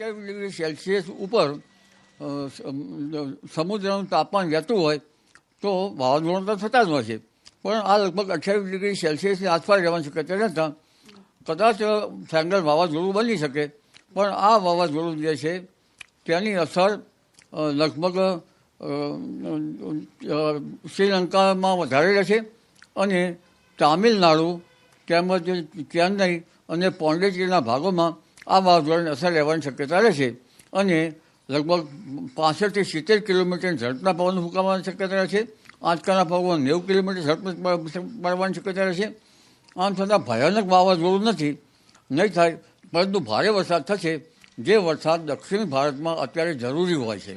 અઠ્યાવીસ degree Celsius ઉપર સમુદ્રનું તાપમાન રહેતું હોય, તો વાવાઝોડું તો થતા જ છે. પણ આ લગભગ અઠ્યાવીસ ડિગ્રી સેલ્સિયસની આસપાસ રહેવાની શક્યતા રહેતા, કદાચ ફેંગલ વાવાઝોડું બની શકે. પણ આ વાવાઝોડું જે છે, તેની અસર લગભગ શ્રીલંકામાં વધારે રહેશે અને તામિલનાડુ તેમજ ચેન્નઈ અને પોંડિચેરીના ભાગોમાં આ વાવાઝોડાની અસર રહેવાની શક્યતા રહેશે અને લગભગ પાસઠથી સિત્તેર કિલોમીટર ઝડપના પવન ફૂંકાવાની શક્યતા રહેશે આંચકાના પવન નેવું કિલોમીટર ઝડપ પડવાની શક્યતા રહેશે આમ છતાં ભયાનક વાવાઝોડું નથી. નહીં થાય, પરંતુ ભારે વરસાદ થશે. જે વરસાદ દક્ષિણ ભારતમાં અત્યારે જરૂરી હોય છે.